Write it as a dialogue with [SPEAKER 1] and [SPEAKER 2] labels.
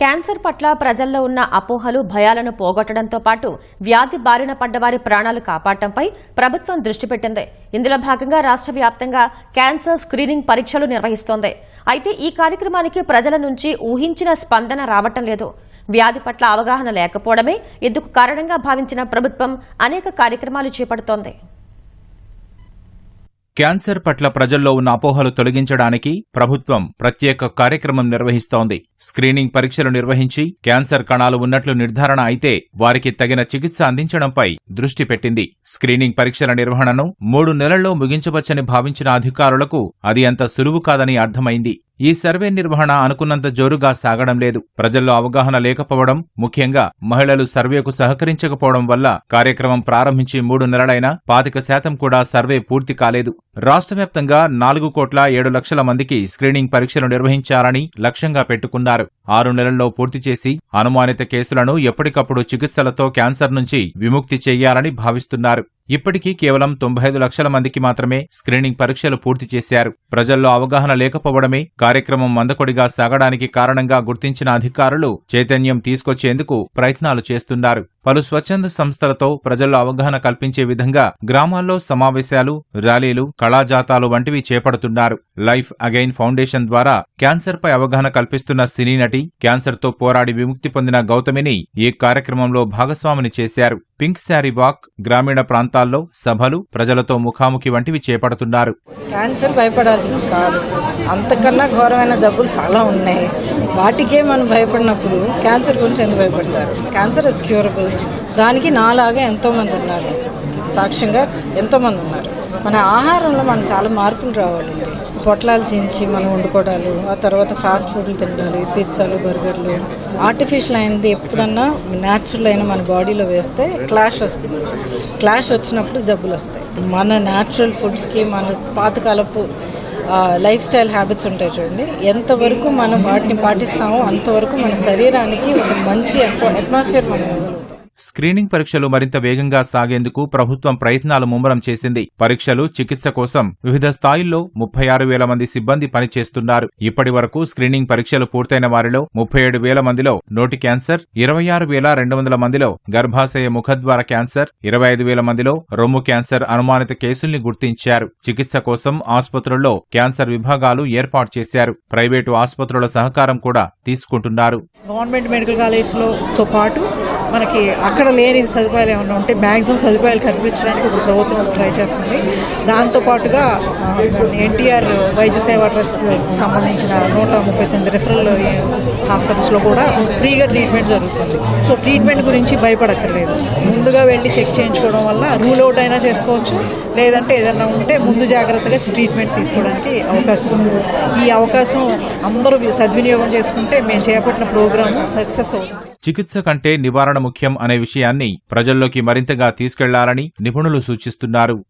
[SPEAKER 1] Cancer పట్ల ప్రజల్లో ఉన్న అపోహలు భయాలను పోగొట్టడంతో పాటు వ్యాధి బారిన పడ్డవారి ప్రాణాలు కాపాడటంపై ప్రభుత్వం దృష్టి పెట్టింది. ఇందులో భాగంగా రాష్ట్ర వ్యాప్తంగా క్యాన్సర్ స్క్రీనింగ్ పరీక్షలు నిర్వహిస్తోంది. అయితే ఈ కార్యక్రమానికి ప్రజల నుంచి ఊహించిన స్పందన రావటం లేదు. వ్యాధి పట్ల అవగాహన లేకపోవడమే ఇందుకు కారణంగా భావించిన ప్రభుత్వం అనేక కార్యక్రమాలు చేపడుతోంది.
[SPEAKER 2] క్యాన్సర్ పట్ల ప్రజల్లో ఉన్న అపోహలు తొలగించడానికి ప్రభుత్వం ప్రత్యేక కార్యక్రమం నిర్వహిస్తోంది. స్క్రీనింగ్ పరీక్షలు నిర్వహించి క్యాన్సర్ కణాలు ఉన్నట్లు నిర్ధారణ అయితే వారికి తగిన చికిత్స అందించడంపై దృష్టి పెట్టింది. స్క్రీనింగ్ పరీక్షల నిర్వహణను మూడు నెలల్లో ముగించవచ్చని భావించిన అధికారులకు అది అంత సులువు కాదని అర్థమైంది. ఈ సర్వే నిర్వహణ అనుకున్నంత జోరుగా సాగడం లేదు. ప్రజల్లో అవగాహన లేకపోవడం ముఖ్యంగా మహిళలు సర్వేకు సహకరించకపోవడం వల్ల కార్యక్రమం ప్రారంభించి మూడు నెలలైనా పాతిక శాతం కూడా సర్వే పూర్తి కాలేదు. రాష్ట్ర వ్యాప్తంగా నాలుగు కోట్ల ఏడు లక్షల మందికి స్క్రీనింగ్ పరీక్షలు నిర్వహించాలని లక్ష్యంగా పెట్టుకున్నారు. ఆరు నెలల్లో పూర్తి చేసి అనుమానిత కేసులను ఎప్పటికప్పుడు చికిత్సలతో క్యాన్సర్ నుంచి విముక్తి చేయాలని భావిస్తున్నారు. ఇప్పటికీ కేవలం తొంభై ఐదు లక్షల మందికి మాత్రమే స్క్రీనింగ్ పరీక్షలు పూర్తి చేశారు. ప్రజల్లో అవగాహన లేకపోవడమే కార్యక్రమం మందకొడిగా సాగడానికి కారణంగా గుర్తించిన అధికారులు చైతన్యం తీసుకొచ్చేందుకు ప్రయత్నాలు చేస్తున్నారు. పలు స్వచ్ఛంద సంస్థలతో ప్రజల్లో అవగాహన కల్పించే విధంగా గ్రామాల్లో సమావేశాలు ర్యాలీలు కళాజాతాలు వంటివి చేపడుతున్నారు. లైఫ్ అగైన్ ఫౌండేషన్ ద్వారా క్యాన్సర్పై అవగాహన కల్పిస్తున్న సినీ నటి క్యాన్సర్తో పోరాడి విముక్తి పొందిన గౌతమిని ఈ కార్యక్రమంలో భాగస్వామిని చేశారు. పింక్ శారీ వాక్ గ్రామీణ ప్రాంతాల్లో సభలు ప్రజలతో ముఖాముఖి వంటివి చేపడుతున్నారు.
[SPEAKER 3] క్యాన్సర్ భయపడాల్సింది కాదు. అంతకన్నా ఘోరమైన జబ్బులు చాలా ఉన్నాయి. వాటికే మనం భయపడినప్పుడు క్యాన్సర్ గురించి ఎందుకు భయపడతారు? Cancer is curable. దానికి నాలాగా ఎంతోమంది ఉన్నారు. సాక్ష్యంగా ఎంతోమంది ఉన్నారు. మన ఆహారంలో మనం చాలా మార్పులు రావాలండి పొట్లాలు చేయించి మనం వండుకోవడాలు ఆ తర్వాత ఫాస్ట్ ఫుడ్లు తినాలి పిజ్జాలు బర్గర్లు. ఆర్టిఫిషియల్ అయినది ఎప్పుడన్నా న్యాచురల్ అయిన మన బాడీలో వేస్తే క్లాష్ వస్తుంది. క్లాష్ వచ్చి వచ్చినప్పుడు జబ్బులు వస్తాయి. మన న్యాచురల్ ఫుడ్స్కి మన పాతకాలపు లైఫ్ స్టైల్ హ్యాబిట్స్ ఉంటాయి చూడండి. ఎంతవరకు మనం వాటిని పాటిస్తామో అంతవరకు మన శరీరానికి ఒక మంచి అట్మాస్ఫియర్ మనం ఇవ్వగలుగుతాం.
[SPEAKER 2] స్క్రీనింగ్ పరీక్షలు మరింత వేగంగా సాగేందుకు ప్రభుత్వం ప్రయత్నాలు ముమ్మరం చేసింది. పరీక్షలు చికిత్స కోసం వివిధ స్థాయిల్లో ముప్పై ఆరు వేల మంది సిబ్బంది పనిచేస్తున్నారు. ఇప్పటి వరకు స్క్రీనింగ్ పరీక్షలు పూర్తయిన వారిలో ముప్పై ఏడు వేల మందిలో నోటి క్యాన్సర్ ఇరవై ఆరు వేల రెండు వందల మందిలో గర్భాశయ ముఖద్వార క్యాన్సర్ ఇరవై ఐదు వేల మందిలో రొమ్ము క్యాన్సర్ అనుమానిత కేసుల్ని గుర్తించారు. చికిత్స కోసం ఆసుపత్రుల్లో క్యాన్సర్ విభాగాలు ఏర్పాటు చేశారు. ప్రైవేటు ఆసుపత్రుల సహకారం కూడా తీసుకుంటున్నారు.
[SPEAKER 4] గవర్నమెంట్ మెడికల్ కాలేజ్లో తో పాటు మనకి అక్కడ లేని సదుపాయాలు ఏమైనా ఉంటే మ్యాక్సిమం సదుపాయాలు కల్పించడానికి ఇప్పుడు ప్రభుత్వం ట్రై చేస్తుంది. దాంతో పాటుగా ఎన్టీఆర్ వైద్య సేవా ట్రస్ట్ సంబంధించిన నూట ముప్పై తొమ్మిది రిఫరల్ హాస్పిటల్స్లో కూడా ఫ్రీగా ట్రీట్మెంట్ జరుగుతుంది. సో ట్రీట్మెంట్ గురించి భయపడక్కర్లేదు. ముందుగా వెళ్ళి చెక్ చేయించుకోవడం వల్ల రూల్ అవుట్ అయినా చేసుకోవచ్చు. లేదంటే ఏదైనా ఉంటే ముందు జాగ్రత్తగా ట్రీట్మెంట్ తీసుకోవడానికి అవకాశం ఉంది. ఈ అవకాశం అందరూ సద్వినియోగం చేసుకుంటే మేము చేపట్టిన ప్రోగ్రాము సక్సెస్ అవుతుంది.
[SPEAKER 2] చికిత్స కంటే నివారణ ముఖ్యం అనే విషయాన్ని ప్రజల్లోకి మరింతగా తీసుకెళ్ళాలని నిపుణులు సూచిస్తున్నారు.